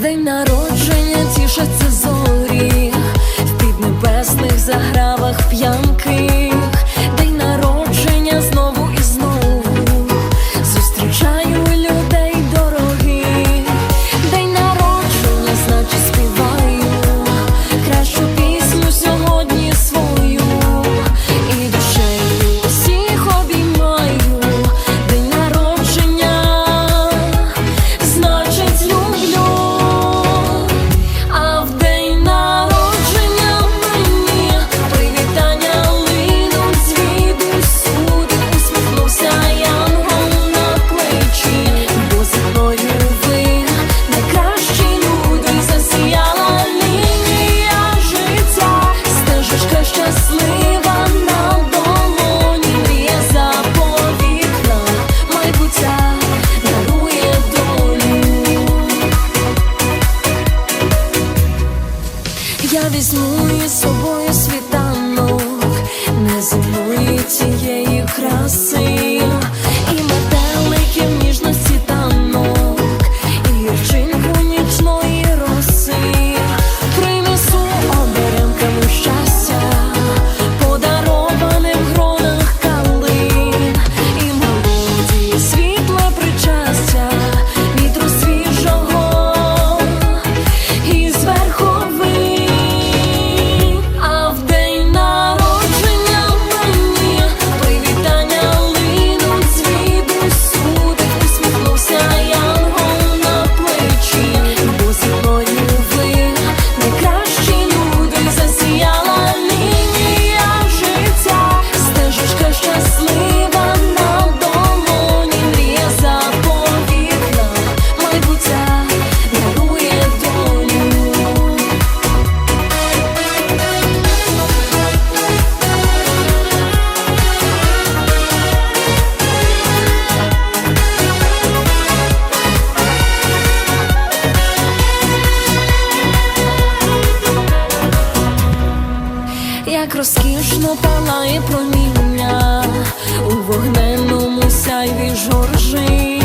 день народження тішаться зорі, в піднебесних загравах п'янки. щаслива на долоні, мрія заповітна, дарує долю. Я візьму із собою. як розкішно палає проміння у вогненному сяйві жоржи.